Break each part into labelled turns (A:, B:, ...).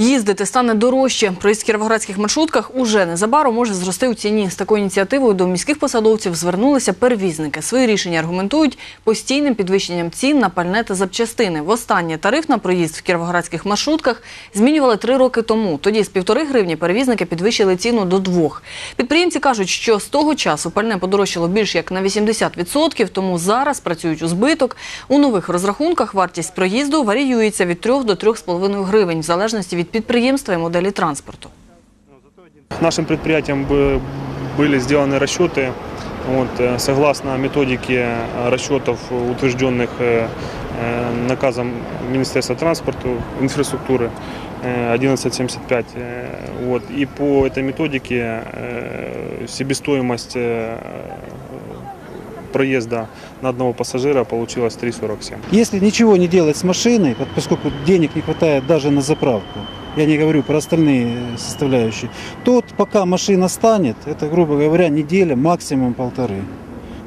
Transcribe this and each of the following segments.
A: Їздити стане дорожче. Проїзд в кіровоградських маршрутках уже незабаром може зрости у ціні. З такою ініціативою до міських посадовців звернулися перевізники. Свої рішення аргументують постійним підвищенням цін на пальне та запчастини. Востаннє тариф на проїзд в кіровоградських маршрутках змінювали три роки тому. Тоді з півтори гривні перевізники підвищили ціну до двох. Підприємці кажуть, що з того часу пальне подорожчало більш як на 80%, тому зараз працюють у збиток. У нових розрахунках вартість проїзду варіюється від 3 до 3,5 гривень в залежності від підприємства і моделі транспорту.
B: Нашим предприятиям бы- были сделаны расчеты. Вот, э, согласно методике э, расчетов, утвержденных э, э, наказом Министерства транспорта, инфраструктуры э, 1175. э, Вот, и по этой методике э, себестоимость э, проезда на одного пассажира получилась 3,47.
C: Если ничего не делать с машиной, вот поскольку денег не хватает даже на заправку, я не говорю про остальные составляющие, то вот пока машина станет, это, грубо говоря, неделя, максимум полторы.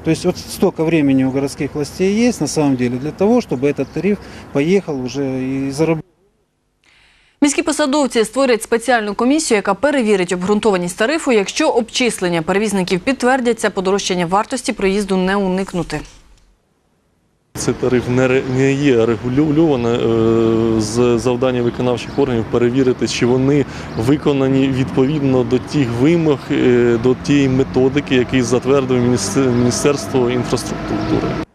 C: То есть вот столько времени у городских властей есть на самом деле для того, чтобы этот тариф поехал уже и заработал.
A: Міські посадовці створять спеціальну комісію, яка перевірить обґрунтованість тарифу. Якщо обчислення перевізників підтвердяться, подорожчання вартості проїзду не уникнути.
D: Цей тариф не, є регульоване е, з завдання виконавчих органів перевірити, чи вони виконані відповідно до тих вимог, е, до тієї методики, які затвердив Міністерство інфраструктури.